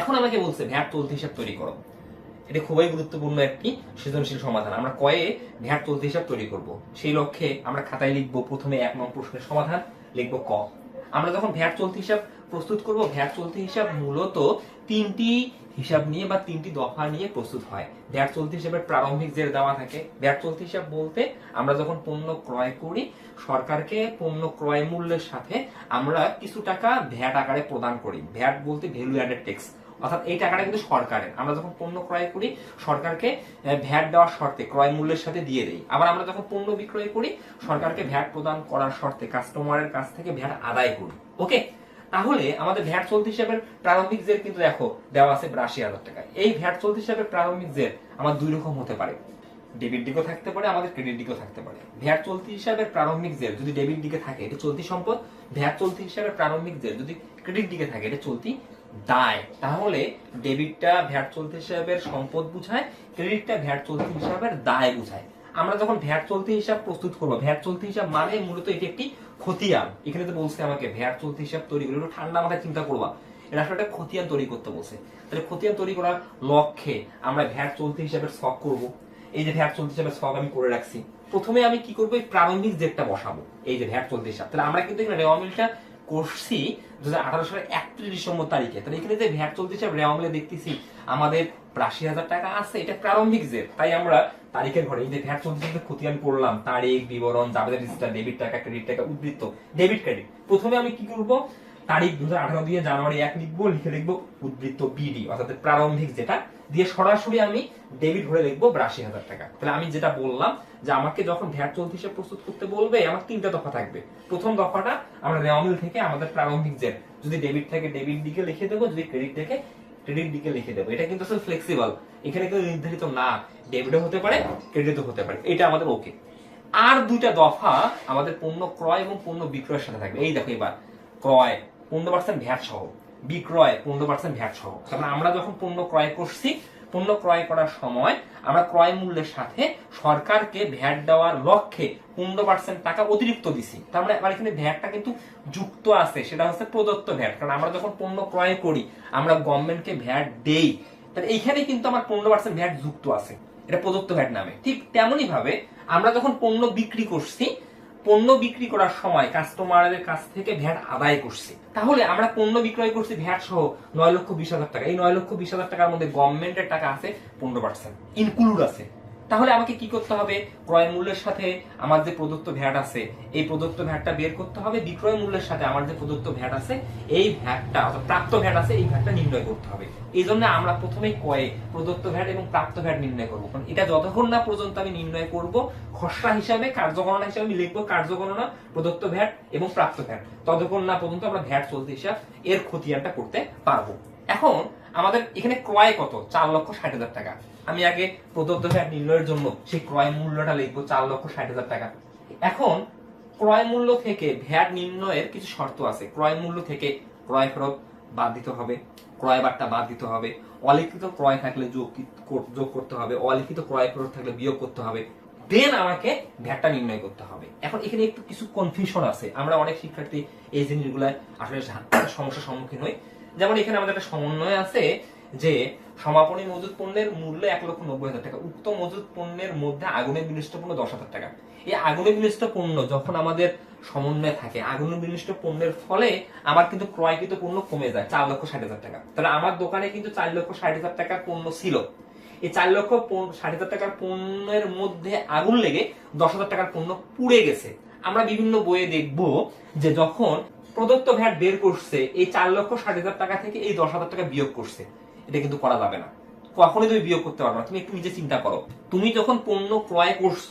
এখন আমাকে বলছে ভ্যাট চলতি হিসাব তৈরি করো। এটা খুবই গুরুত্বপূর্ণ একটি সৃজনশীল সমাধান। আমরা কয়ে ভ্যাট চলতি হিসাব তৈরি করব। সেই লক্ষ্যে আমরা খাতায় লিখব প্রথমে এক নম্বর প্রশ্নের সমাধান, লিখব ক। আমরা যখন ভ্যাট চলতি হিসাব প্রস্তুত করব ভ্যাট চলতি হিসাব মূলত তিনটি হিসাব নিয়ে বা তিনটি দফা নিয়ে প্রস্তুত হয়। ভ্যাট চলতি হিসাবের প্রারম্ভিক যে দেওয়া থাকে ভ্যাট চলতি হিসাব বলতে আমরা যখন পণ্য ক্রয় করি, সরকারকে পণ্য ক্রয় মূল্যের সাথে আমরা কিছু টাকা ভ্যাট আকারে প্রদান করি। ভ্যাট বলতে ভ্যালু অ্যাডেড ট্যাক্স অর্থাৎ এই টাকাটা কিন্তু সরকারের। আমরা যখন পণ্য ক্রয় করি, সরকারকে ভ্যাট দেওয়ার শর্তে, ক্রয় মূল্যের সাথে দিয়ে দেই। আবার আমরা যখন পণ্য বিক্রয় করি, সরকারকে ভ্যাট প্রদান করার শর্তে, কাস্টমারের কাছ থেকে ভ্যাট আদায় করি। ওকে? তাহলে আমাদের ভ্যাট চলতি হিসাবের প্রারম্ভিক জের কিন্তু দেখো, দেওয়া আছে বিরাশি হাজার টাকা এই ভ্যাট চলতি হিসাবের প্রারম্ভিক জের আমার দুই রকম হতে পারে। ডেবিট দিকও থাকতে পারে, আমাদের ক্রেডিট দিকও থাকতে পারে। ভ্যাট চলতি হিসাবের প্রারম্ভিক জের যদি ডেবিট দিকে থাকে, এটা চলতি সম্পদ। ভ্যাট চলতি হিসাবে প্রারম্ভিক জের যদি ক্রেডিট দিকে থাকে, এটা চলতি দায়। তাহলে ডেবিটটা ভ্যাট চলতি হিসাবের সম্পদ বুঝায়, ক্রেডিটটা ভ্যাট চলতি হিসাবের দায় বুঝায়। আমরা যখন ভ্যাট চলতি হিসাব প্রস্তুত করব, ভ্যাট চলতি হিসাব মানে মূলত এটি একটি খতিয়ান। এখানে তো বলছে আমাকে, ভ্যাট চলতি হিসাব তৈরি করে ঠান্ডা মাথায় চিন্তা করবা। এটা আসলে খতিয়ান তৈরি করতে তাহলে খতিয়ান তৈরি করার লক্ষ্যে আমরা ভ্যাট চলতি হিসাবের শখ করব। এই যে ভ্যাট চলতি হিসাবের শখ আমি করে রাখছি। প্রথমে আমি কি করব? এই প্রারম্ভিক জেটটা বসাবো। এই যে ভ্যাট চলতি হিসাব। তাহলে আমরা কিন্তু রেওয়া মিলটা করছি দু হাজার আঠারো সালের একত্রিশ ডিসেম্বর তারিখে। তাহলে এখানে যে ভ্যাট চলতেছে রেওয়া দেখতেছি, আমাদের আশি হাজার টাকা আছে, এটা প্রারম্ভিক যে তাই আমরা তারিখের ঘরে এই যে ভ্যাট চলতেছে খতিয়ান করলাম, তারিখ, বিবরণ, যাবে রেজিস্টার ডেবিট টাকা ক্রেডিট টাকা উদ্বৃত্ত ডেবিট ক্রেডিট প্রথমে আমি কি করব? তারিখ দু হাজার আঠারো দিয়ে জানুয়ারি এক লিখব, লিখে লিখব উদ্বৃত্ত বিডি অর্থাৎ প্রারম্ভিক যেটা, দিয়ে সরাসরি আমি ডেবিট ভরে লিখব বিরাশি হাজার টাকা। তাহলে আমি যেটা বললাম, যে আমাকে যখন ভ্যাট চলতি হিসাব প্রস্তুত করতে বলবে, আমার তিনটা দফা থাকবে। প্রথম দফাটা আমরা রেওয়ামিল থেকে আমাদের প্রারম্ভিক জেট যদি ডেবিট থাকে ডেবিট দিকে লিখে দেবো, যদি ক্রেডিট থেকে ক্রেডিট দিকে লিখে দেবো। এটা কিন্তু আসলে ফ্লেক্সিবল এখানে কিন্তু নির্ধারিত না ডেবিটও হতে পারে ক্রেডিটও হতে পারে। এটা আমাদের ওকে আর দুইটা দফা আমাদের পণ্য ক্রয় এবং পণ্য বিক্রয়ের সাথে থাকবে। এই দেখো এবার, ক্রয় পনেরো পার্সেন্ট ভ্যাট সহ, বিক্রয় পনেরো পার্সেন্ট ভ্যাট সহ। কারণ আমরা যখন পণ্য ক্রয় করছি, পণ্য ক্রয় করার সময় আমরা ক্রয় মূল্যের সাথে সরকারকে ভ্যাট দেওয়ার লক্ষ্যে পনেরো পার্সেন্ট টাকা অতিরিক্ত দিছি। তার মানে আমার এখানে ভ্যাটটা কিন্তু যুক্ত আছে, সেটা হচ্ছে প্রদত্ত ভ্যাট। কারণ আমরা যখন পণ্য ক্রয় করি, আমরা গভর্নমেন্টকে ভ্যাট দেই, তাহলে এইখানে কিন্তু আমার পনেরো পার্সেন্ট ভ্যাট যুক্ত আছে। এটা প্রদত্ত ভ্যাট নামে। ঠিক তেমনই ভাবে আমরা যখন পণ্য বিক্রি করছি পণ্য বিক্রি করার সময় কাস্টমারদের কাছ থেকে ভ্যাট আদায় করছে। তাহলে আমরা পণ্য বিক্রয় করছি ভ্যাট সহ নয় লক্ষ বিশ হাজার টাকা। এই নয় লক্ষ বিশ হাজার টাকার মধ্যে গভর্নমেন্টের টাকা আছে, পনেরো পার্সেন্ট ইনক্লুড আছে। তাহলে আমাকে কি করতে হবে? ক্রয় মূল্যের সাথে আমার যে প্রদত্ত ভ্যাট আছে, এই প্রদত্ত ভ্যাটটা বের করতে হবে। বিক্রয় মূল্যের সাথে আমার যে প্রদত্ত ভ্যাট আছে, এই ভ্যাটটা অর্থাৎ প্রাপ্ত ভ্যাট আছে, এই ভ্যাটটা নির্ণয় করতে হবে। এই জন্য আমরা প্রথমেই কয়ে প্রদত্ত ভ্যাট এবং প্রাপ্ত ভ্যাট নির্ণয় করব। কারণ এটা যতক্ষণ না পর্যন্ত আমি নির্ণয় করব, খসড়া হিসাবে, কার্যগণনা হিসাবে আমি লিখব কার্যগণনা, প্রদত্ত ভ্যাট এবং প্রাপ্ত ভ্যাট। ততক্ষণ না পর্যন্ত আমরা ভ্যাট চলতি হিসাব এর খতিয়ানটা করতে পারব। এখন আমাদের এখানে ক্রয় কত? চার লক্ষ ষাট হাজার টাকা। আমি আগে প্রদত্ত ভ্যাট নির্ণয়ের জন্য সেই ক্রয় মূল্যটা লিখব, চার লক্ষ ষাট হাজার টাকা। এখন ক্রয় মূল্য থেকে ভ্যাট নির্ণয়ের কিছু শর্ত আছে। ক্রয় মূল্য থেকে ক্রয় ফেরত বাদ দিতে হবে, ক্রয় বার্তা বাদ দিতে হবে, অলিখিত ক্রয় থাকলে যোগ করতে হবে, অলিখিত ক্রয় ফেরত থাকলে বিয়োগ করতে হবে। দেন আমাকে ভ্যাটটা নির্ণয় করতে হবে। এখন এখানে একটু কিছু কনফিউশন আছে। আমরা অনেক শিক্ষার্থী এই জিনিসগুলো আসলে সমস্যার সম্মুখীন হই। যেমন এখানে আমাদের একটা সমন্বয় আছে যে সমাপনী মজুদ পণ্যের মূল্য এক লক্ষ নব্বই হাজার টাকা, উক্ত মজুদ পণ্যের মধ্যে আগুনে বিনিষ্ট পণ্য দশ হাজার টাকা। এই আগুনে বিনিষ্ট পণ্য যখন আমাদের সমন্বয় থাকে, আগুনে বিনিষ্ট পণ্যের ফলে আমার কিন্তু ক্রয়কৃত পণ্য কমে যায় চার লক্ষ ষাট হাজার টাকা। তাহলে আমার দোকানে কিন্তু চার লক্ষ ষাট হাজার টাকার পণ্য ছিল। এই চার লক্ষ ষাট হাজার টাকার পণ্যের মধ্যে আগুন লেগে দশ হাজার টাকার পণ্য পুড়ে গেছে। আমরা বিভিন্ন বইয়ে দেখব যে যখন প্রদত্ত ভ্যাট বের করছে, এই চার লক্ষ ষাট হাজার টাকা থেকে এই দশ হাজার টাকা বিয়োগ করছে। এটা কিন্তু করা যাবে না। কখনোই তুমি বিয়োগ করতে পারবে না। তুমি একটু নিজে চিন্তা করো। তুমি যখন পণ্য ক্রয় করছ,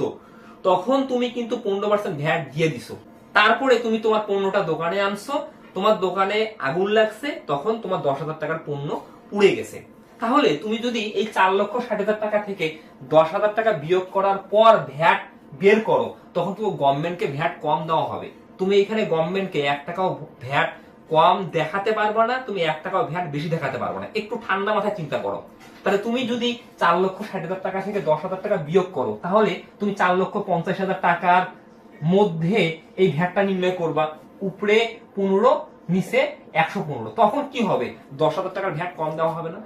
তখন তুমি কিন্তু পনেরো পার্সেন্ট ভ্যাট দিয়ে দিছো। তারপরে তুমি তোমার পণ্যটা দোকানে আনছো, তোমার দোকানে আগুন লাগছে, তখন তোমার দশ হাজার টাকার পণ্য পুড়ে গেছে। তাহলে তুমি যদি এই চার লক্ষ ষাট হাজার টাকা থেকে দশ হাজার টাকা বিয়োগ করার পর ভ্যাট বের করো, তখন তো গভর্নমেন্টকে ভ্যাট কম দেওয়া হবে। তুমি এখানে গভর্নমেন্টকে এক টাকাও ভ্যাট কম দেখাতে পারবে না, তুমি এক টাকাও ভ্যাট বেশি দেখাতে পারবে না। একটু ঠান্ডা মাথায় চিন্তা করো। তাহলে তুমি যদি চার লক্ষ, ষাট হাজার টাকা থেকে দশ হাজার টাকা বিয়োগ করো, তাহলে তুমি চার লক্ষ, পঞ্চাশ হাজার টাকার মধ্যে এই ভ্যাটটা নির্ণয় করবা। উপরে পনেরো, নিচে একশো পনেরো। তখন কি হবে? দশ হাজার টাকার ভ্যাট কম দেওয়া হবে না।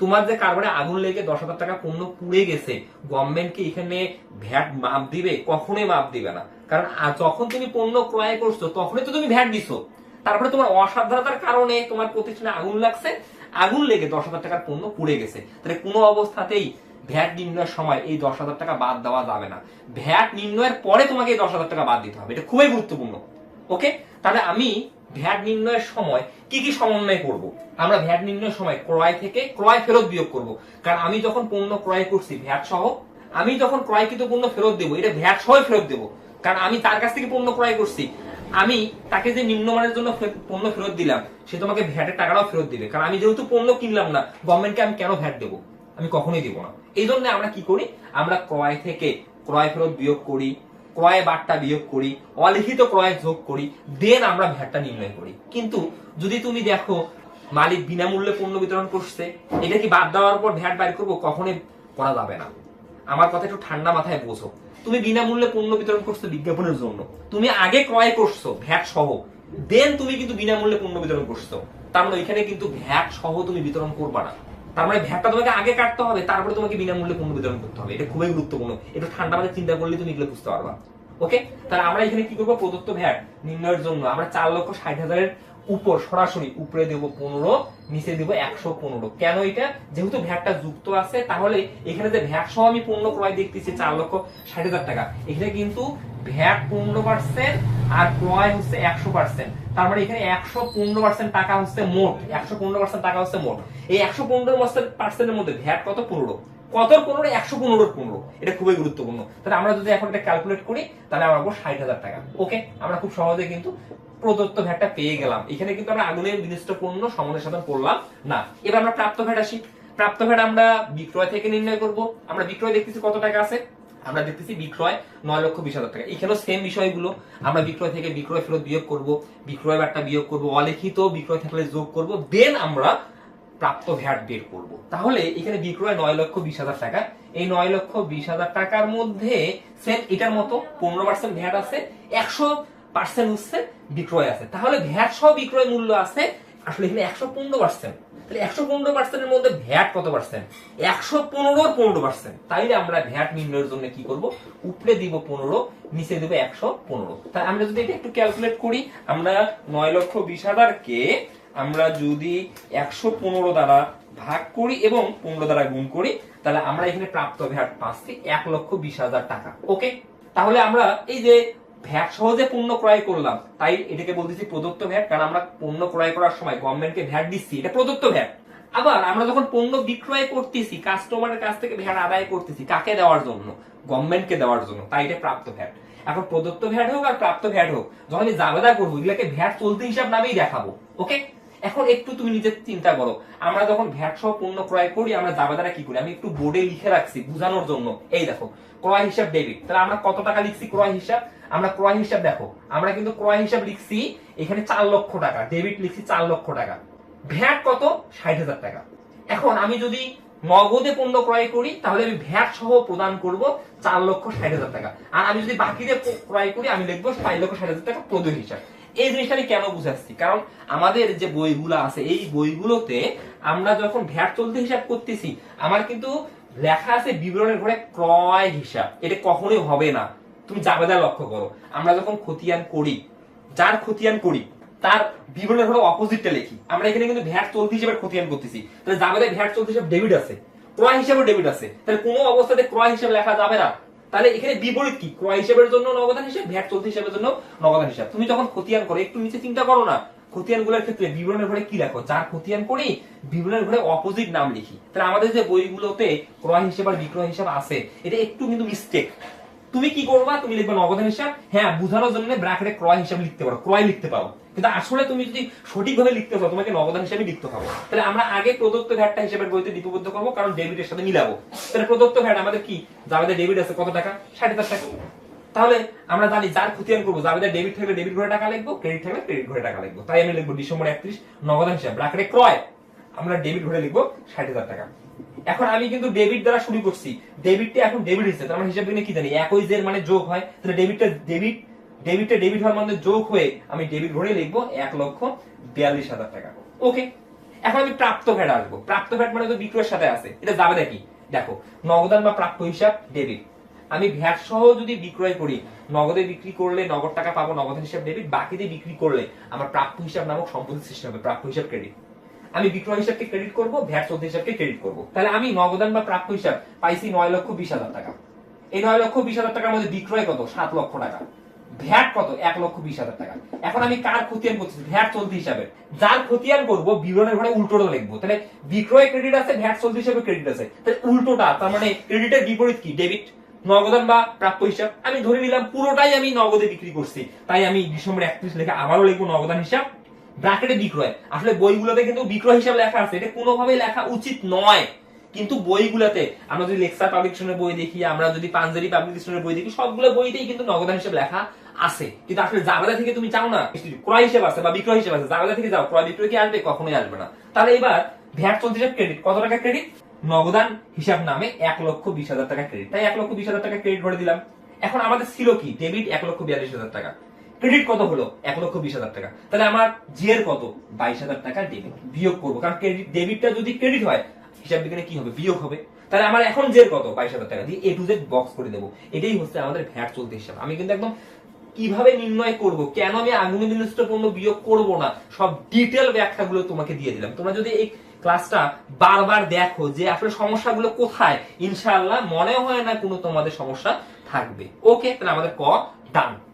তোমার যে কারবারে আগুন লেগে দশ হাজার টাকা পণ্য পুড়ে গেছে গভর্নমেন্টকে এখানে ভ্যাট মাপ দিবে, কখনোই মাপ দিবে না। কারণ যখন তুমি পণ্য ক্রয় করছ, তখনই তো তুমি ভ্যাট দিছো তারপরে তোমার অসাবধানতার কারণে তোমার প্রতিষ্ঠানে আগুন লাগছে, আগুন লেগে দশ হাজার টাকার পণ্য পুড়ে গেছে। তাহলে কোনো অবস্থাতেই ভ্যাট নির্ণয়ের সময় এই দশ হাজার টাকা বাদ দেওয়া যাবে না। ভ্যাট নির্ণয়ের পরে তোমাকে এই দশ হাজার টাকা বাদ দিতে হবে। এটা খুবই গুরুত্বপূর্ণ। ওকে? তাহলে আমি ভ্যাট নির্ণয়ের সময় কি কি সমন্বয় করব? আমরা ভ্যাট নির্ণয়ের সময় ক্রয় থেকে ক্রয় ফেরত বিয়োগ করব। কারণ, আমি যখন পণ্য ক্রয় করছি, ভ্যাট সহ আমি যখন ক্রয়কৃত পণ্য ফেরত দেবো, এটা ভ্যাট সহ ফেরত দেবো, কারণ আমি তার কাছ থেকে পণ্য ক্রয় করছি। আমি তাকে যে নিম্নমানের জন্য পণ্য ফেরত দিলাম, সে তোমাকে ভ্যাটের টাকাটাও ফেরত দিবে, কারণ আমি যেহেতু পণ্য কিনলাম না গভর্নমেন্টকে আমি কেন ভ্যাট দেবো? আমি কখনোই দিব না। এই জন্য আমরা কি করি? আমরা ক্রয় থেকে ক্রয় ফেরত বিয়োগ করি, ক্রয় বার্তা বিয়োগ করি, অলিখিত ক্রয় যোগ করি, দেন আমরা ভ্যাটটা নির্ণয় করি। কিন্তু যদি তুমি দেখো, মালিক বিনামূল্যে পণ্য বিতরণ করছে, এটা কি বাদ দেওয়ার পর ভ্যাট বাইর করব? কখনোই করা যাবে না। আমার কথা একটু ঠান্ডা মাথায় বোঝো। তুমি বিনামূল্যে পণ্য বিতরণ করছ বিজ্ঞাপনের জন্য। তুমি আগে ক্রয় করছ, ভ্যাট সহ। দেন তুমি কিন্তু বিনামূল্যে পণ্য বিতরণ করছ। তার মানে ওইখানে কিন্তু ভ্যাট সহ তুমি বিতরণ করবা না। তার মানে ভ্যাটটা তোমাকে আগে কাটতে হবে, তারপরে তোমাকে বিনামূল্যে পণ্য বিতরণ করতে হবে। এটা খুবই গুরুত্বপূর্ণ। একটু ঠান্ডা মাথায় চিন্তা করলে তুমি এগুলো বুঝতে পারবা। ওকে তাহলে আমরা এখানে কি করব? প্রদত্ত ভ্যাট নির্ণয়ের জন্য। আমরা চার লক্ষ ষাট হাজারের উপর, সরাসরি উপরে দেব পনেরো, নিচে দেব একশো পনেরো। কেন এটা? যেহেতু ভ্যাটটা যুক্ত আছে, তাহলে এখানে যে ভ্যাট সহ আমি পণ্য ক্রয় দেখতেছি চার লক্ষ ষাট হাজার টাকা। এখানে কিন্তু ভ্যাট পনেরো পার্সেন্ট আর ক্রয় হচ্ছে একশো পার্সেন্ট তার মানে এখানে একশো পনেরো পার্সেন্ট টাকা হচ্ছে মোট, একশো পনেরো পার্সেন্ট টাকা হচ্ছে মোট। এই একশো পনেরো পার্সেন্টের মধ্যে ভ্যাট কত পনেরো? কত পনেরো? একশো পনেরোর পনেরো। এটা খুবই গুরুত্বপূর্ণ। তাহলে আমরা যদি এখন এটা ক্যালকুলেট করি, তাহলে আমরা ষাট হাজার টাকা। ওকে আমরা খুব সহজে কিন্তু প্রদত্ত ভ্যাটটা পেয়ে গেলাম। এখানে কিন্তু আমরা আগুনের বিনিষ্ট পণ্য সমানের সাথে করলাম না। এবার আমরা প্রাপ্ত ভ্যাট আসি। প্রাপ্ত ভ্যাট আমরা বিক্রয় থেকে নির্ণয় করব। আমরা বিক্রয় দেখতেছি কত টাকা আছে? আমরা দেখতেছি বিক্রয় নয় লক্ষ বিশ হাজার টাকা। এখানেও সেম বিষয়গুলো। আমরা বিক্রয় থেকে বিক্রয় ফেরত বিয়োগ করব। বিক্রয় বার্তা বিয়োগ করব। অলিখিত বিক্রয় থাকলে যোগ করব। দেন আমরা প্রাপ্ত ভ্যাট বের করব। তাহলে এখানে বিক্রয় নয় লক্ষ বিশ হাজার টাকা। এই নয় লক্ষ বিশ হাজার টাকার মধ্যে সেম এটার মতো পনেরো পার্সেন্ট ভ্যাট আছে। একশো পার্সেন্ট হচ্ছে বিক্রয় আছে। তাহলে ভ্যাট সহ বিক্রয় মূল্য আছে, আসলে এখানে একশো পনেরো পার্সেন্ট তাহলে একশো পনেরো পার্সেন্টের মধ্যে ভ্যাট কত পার্সেন্ট একশো পনেরোর পনেরো পার্সেন্ট তাইলে আমরা ভ্যাট নির্ণয়ের জন্য কি করব? উপরে দিব পনেরো, নিচে দিব একশো পনেরো। তাই আমরা যদি এটা একটু ক্যালকুলেট করি, আমরা নয় লক্ষ বিশ হাজারকে আমরা যদি একশো পনেরো দ্বারা ভাগ করি এবং পনেরো দ্বারা গুণ করি, তাহলে আমরা এখানে প্রাপ্ত ভ্যাট পাচ্ছি এক লক্ষ বিশ হাজার টাকা। ওকে? তাহলে আমরা এই যে ভ্যাট সহজে পণ্য ক্রয় করলাম। তাই এটাকে বলতেছি প্রদত্ত ভ্যাট, কারণ আমরা পণ্য ক্রয় করার সময় গভর্নমেন্টকে ভ্যাট দিচ্ছি, এটা প্রদত্ত ভ্যাট। আবার আমরা যখন পণ্য বিক্রয় করতেছি কাস্টমারের কাছ থেকে ভ্যাট আদায় করতেছি, কাকে দেওয়ার জন্য? গভর্নমেন্টকে দেওয়ার জন্য, তাই এটা প্রাপ্ত ভ্যাট। এখন প্রদত্ত ভ্যাট হোক আর প্রাপ্ত ভ্যাট হোক যখন আমি জাবেদা করব, এগুলাকে ভ্যাট চলতি হিসাব নামেই দেখাবো ওকে এখন একটু তুমি নিজের চিন্তা করো, আমরা যখন ভ্যাট সহ পণ্য ক্রয় করি, আমরা জাবেদারা কি করি? আমি একটু বোর্ডে লিখে রাখছি, বোঝানোর জন্য। এই দেখো ক্রয় হিসাব ডেবিট তাহলে আমরা কত টাকা লিখছি ক্রয় হিসাব? আমরা ক্রয় হিসাব দেখো, আমরা কিন্তু ক্রয় হিসাব লিখছি এখানে চার লক্ষ টাকা ডেবিট লিখছি চার লক্ষ টাকা। ভ্যাট কত? ষাট হাজার টাকা। এখন আমি যদি নগদে পণ্য ক্রয় করি, তাহলে আমি ভ্যাট সহ প্রদান করব চার লক্ষ ষাট হাজার টাকা। আর আমি যদি বাকিতে ক্রয় করি, আমি লিখব পাঁচ লক্ষ ষাট হাজার টাকা প্রদয় হিসাব। এই জিনিসটা আমি কেন বুঝাচ্ছি? কারণ আমাদের যে বইগুলো আছে, এই বইগুলোতে আমরা যখন ভ্যাট চলতে হিসাব করতেছি, আমার কিন্তু লেখা আছে বিবরণের ঘরে ক্রয় হিসাব। এটা কখনোই হবে না। তুমি জাবেদা লক্ষ্য করো। আমরা যখন খতিয়ান করি, যার খতিয়ান করি, তার বিবরণের ঘরে অপোজিটটা লিখি। আমরা এখানে কিন্তু ভ্যাট চলতি হিসেবে খতিয়ান করতেছি। তাহলে জাবেদায় ভ্যাট চলতি হিসাবে ডেবিট আছে। ক্রয় হিসাবে ডেবিট আছে। তাহলে কোনো অবস্থাতে ক্রয় হিসাবে লেখা যাবে না। তাহলে এখানে বিপরীত কি? ক্রয় হিসাবের জন্য নগদান হিসাব, ভ্যাট চলতি হিসাবের জন্য নগদান হিসাব। তুমি যখন খতিয়ান করো, একটু নিচে চিন্তা করো না। খতিয়ানগুলোর ক্ষেত্রে বিবরণের ঘরে কি লেখো যার খতিয়ান করি, বিবরণের ঘরে অপোজিট নাম লিখি। তাহলে আমাদের যে বইগুলোতে ক্রয় হিসাব আর বিক্রয় হিসাব আছে, এটা একটু কিন্তু মিস্টেক তুমি কি করবা? তুমি লিখবে নগদান হিসাব। হ্যাঁ বুঝানোর জন্য ব্র্যাকেটে ক্রয় হিসাব লিখতে পারো, ক্রয় লিখতে পারো। কিন্তু আসলে তুমি যদি সঠিকভাবে লিখতে চাও, তোমাকে নগদান হিসাবে লিখতে হবে। তাহলে আমরা আগে প্রদত্ত ভ্যাটটা হিসাবের বইতে লিপিবদ্ধ করব, কারণ ডেবিটের সাথে মিলাবো। তাহলে প্রদত্ত ভ্যাট আমাদের কি? জাবেদের ডেবিট আছে কত টাকা? সাড়ে হাজার টাকা। তাহলে আমরা জানি যার খতিয়ান করব জাবেদের ডেবিট থাকলে ডেবিট ঘরে টাকা লিখব ক্রেডিট থাকলে ক্রেডিট ঘরে টাকা লিখব। তাই আমি লিখব ডিসেম্বর একত্রিশ নগদান হিসাব ব্র্যাকেটে ক্রয়। আমরা ডেবিট ঘরে লিখব ষাট হাজার টাকা। এখন আমি কিন্তু ডেবিট দ্বারা শুরু করছি। ডেবিটটা এখন ডেবিট হিসেবে মানে হিসাব কি জানি, একই জের মানে যোগ হয়। তাহলে ডেবিটটা ডেবিট ডেবিটটা ডেবিট হওয়ার মধ্যে যোগ হয়ে আমি ডেবিট ঘরে লিখব এক লক্ষ বিয়াল্লিশ হাজার টাকা। ওকে এখন আমি প্রাপ্ত ভ্যাট আসব। প্রাপ্ত ভ্যাট মানে তো বিক্রয়ের সাথে আছে। এটা যাবে নাকি? দেখো, নগদান বা প্রাপ্য হিসাব ডেবিট আমি ভ্যাট সহ যদি বিক্রয় করি, নগদে বিক্রি করলে নগদ টাকা পাবো, নগদ হিসাব ডেবিট বাকিতে বিক্রি করলে আমার প্রাপ্য হিসাব নামক সম্পত্তি সৃষ্টি হবে, প্রাপ্য হিসাব ক্রেডিট আমি বিক্রয় হিসাবকে ক্রেডিট করব ভ্যাট চলতি হিসাবকে ক্রেডিট করব। তাহলে আমি নগদান বা প্রাপ্য হিসাব পাইছি নয় লক্ষ বিশ হাজার টাকা। এই নয় লক্ষ বিশ হাজার টাকার মধ্যে বিক্রয় কত? সাত লক্ষ টাকা। ভ্যাট কত? এক লক্ষ বিশ হাজার টাকা। এখন আমি কার খতিয়ান করছি? ভ্যাট চলতি হিসাবে। যার খতিয়ান করব, বিবরণের ঘরে উল্টোটা লিখব। তাহলে বিক্রয় ক্রেডিট আছে ভ্যাট চলতি হিসাবে ক্রেডিট আছে। তাহলে উল্টোটা, তার মানে ক্রেডিটের বিপরীত কি? ডেবিট নগদান বা প্রাপ্য হিসাব, আমি ধরে নিলাম পুরোটাই আমি নগদে বিক্রি করছি। তাই আমি ডিসেম্বর একত্রিশ লিখে আবারও লিখব নগদান হিসাব, ব্র্যাকেটে বিক্রয়। আসলে বইগুলোতে কিন্তু বিক্রয় হিসাব লেখা আছে, এটা কোনোভাবে লেখা উচিত নয়। কিন্তু বইগুলোতে আমরা যদি লেক্সার পাবলিকেশনের বই দেখি, আমরা যদি পাঞ্জাবি পাবলিকেশনের বই দেখি, সবগুলো বইতেই কিন্তু নগদান হিসাব লেখা আছে। কিন্তু আসলে জাবেদা থেকে তুমি চাও না? ক্রয় হিসাব আছে বা বিক্রয় হিসাব আছে, জাবেদা থেকে যাও। ক্রয় বিক্রয় কি আসবে? কখনোই আসবে না। তাহলে এবার ভ্যাট চলতি ক্রেডিট কত টাকা ক্রেডিট নগদান হিসাব নামে এক লক্ষ বিশ হাজার টাকা ক্রেডিট তাই এক লক্ষ বিশ হাজার টাকা ক্রেডিট করে দিলাম। এখন আমাদের ছিল কি? ডেবিট এক লক্ষ বিয়াল্লিশ হাজার টাকা। ক্রেডিট কত হলো? এক লক্ষ বিশ হাজার টাকা। তাহলে আমার জিয়ের কত? বাইশ হাজার টাকা ডেবিট বিয়োগ করব। কারণ ক্রেডিট ডেবিটটা যদি ক্রেডিট হয়, হিসাব বিজ্ঞানে কি হবে? বিয়োগ হবে। তাহলে আমার এখন জের কত? বাইশ হাজার টাকা দিয়ে এ টু জেড বক্স করে দেবো। এটাই হচ্ছে আমাদের ভ্যাট চলতে হিসাব। আমি কিন্তু একদম কীভাবে নির্ণয় করব? কেন আমি আগুনে বিনষ্ট পণ্য বিয়োগ করব না? সব ডিটেল ব্যাখ্যাগুলো তোমাকে দিয়ে দিলাম। তোমরা যদি এই ক্লাসটা বারবার দেখো যে আসলে সমস্যাগুলো কোথায়। ইনশাল্লাহ মনে হয় না কোনো তোমাদের সমস্যা থাকবে। ওকে, তাহলে আমাদের ক? ডান।